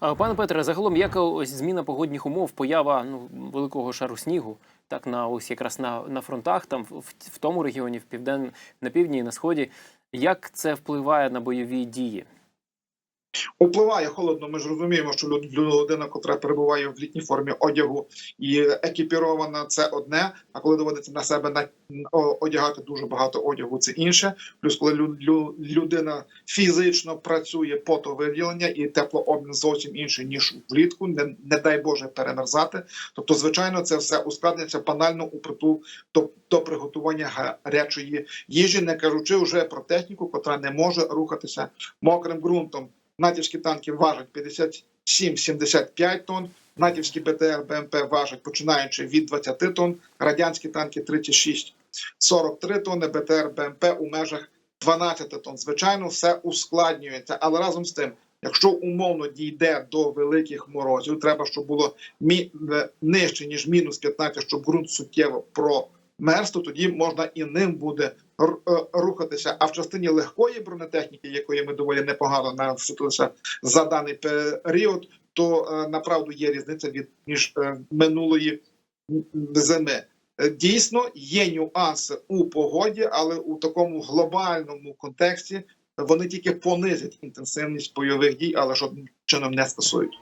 Пане Петре, загалом, яка ось зміна погодних умов, поява ну, великого шару снігу, так на ось якраз на, на фронтах, там в, в тому регіоні, в півден, на півдні і на сході, як це впливає на бойові дії? Впливає холодно. Ми ж розуміємо, що люд- людина, котра перебуває в літній формі одягу і екіпірована, це одне. А коли доводиться на себе одягати дуже багато одягу, це інше. Плюс, коли лю- лю- людина фізично працює потовиділення і теплообмін зовсім інший ніж влітку, не, не дай Боже перемерзати. Тобто, звичайно, це все ускладниться банально у притул до, до приготування гарячої їжі, не кажучи вже про техніку, котра не може рухатися мокрим ґрунтом. Натівські танки важать 57-75 тонн, натівські БТР БМП важать починаючи від 20 тонн, радянські танки 36-43 тонни, БТР БМП у межах 12 тонн. Звичайно, все ускладнюється, але разом з тим. Якщо умовно дійде до великих морозів, треба, щоб було е, нижче ніж мінус 15, щоб ґрунт суттєво то тоді можна і ним буде е, рухатися. А в частині легкої бронетехніки, якої ми доволі непогано навчилися за даний період, то е, направду є різниця від між е, минулої зими. Дійсно, є нюанси у погоді, але у такому глобальному контексті вони тільки понизять інтенсивність бойових дій, але жодним чином не стосують.